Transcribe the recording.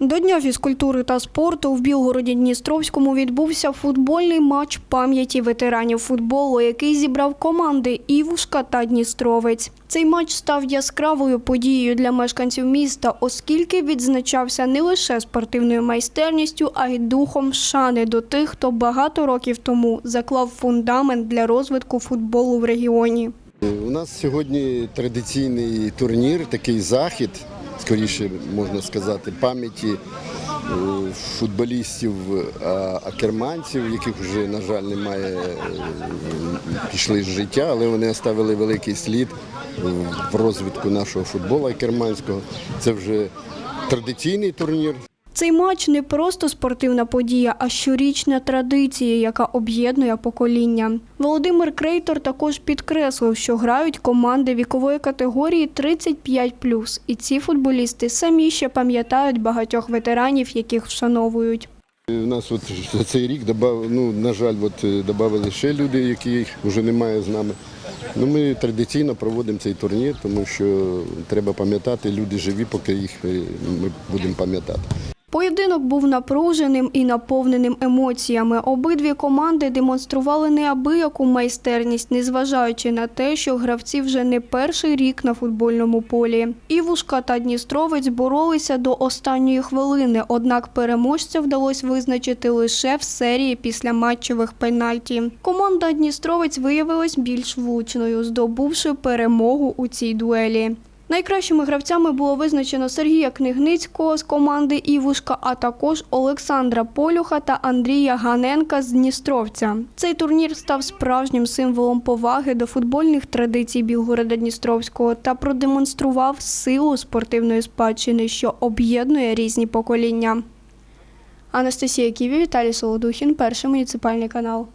До Дня фізкультури та спорту в Білгороді Дністровському відбувся футбольний матч пам'яті ветеранів футболу, який зібрав команди Івушка та Дністровець. Цей матч став яскравою подією для мешканців міста, оскільки відзначався не лише спортивною майстерністю, а й духом шани до тих, хто багато років тому заклав фундамент для розвитку футболу в регіоні. У нас сьогодні традиційний турнір, такий захід, скоріше можна сказати, пам'яті е, футболістів а, акерманців, яких вже, на жаль, немає, е, пішли з життя, але вони оставили великий слід е, в розвитку нашого футболу акерманського. Це вже традиційний турнір. Цей матч не просто спортивна подія, а щорічна традиція, яка об'єднує покоління. Володимир Крейтор також підкреслив, що грають команди вікової категорії 35+, і ці футболісти самі ще пам'ятають багатьох ветеранів, яких вшановують. У нас от за цей рік добав, ну, на жаль, от е, додали ще люди, яких вже немає з нами. Ну, ми традиційно проводимо цей турнір, тому що треба пам'ятати, люди живі, поки їх е, ми будемо пам'ятати. Поєдинок був напруженим і наповненим емоціями. Обидві команди демонстрували неабияку майстерність, незважаючи на те, що гравці вже не перший рік на футбольному полі. Івушка та Дністровець боролися до останньої хвилини, однак переможця вдалося визначити лише в серії після матчевих пенальті. Команда Дністровець виявилась більш влучною, здобувши перемогу у цій дуелі. Найкращими гравцями було визначено Сергія Книгницького з команди Івушка, а також Олександра Полюха та Андрія Ганенка з Дністровця. Цей турнір став справжнім символом поваги до футбольних традицій Білгорода Дністровського та продемонстрував силу спортивної спадщини, що об'єднує різні покоління. Анастасія Ківі, Віталій Солодухін, перший муніципальний канал.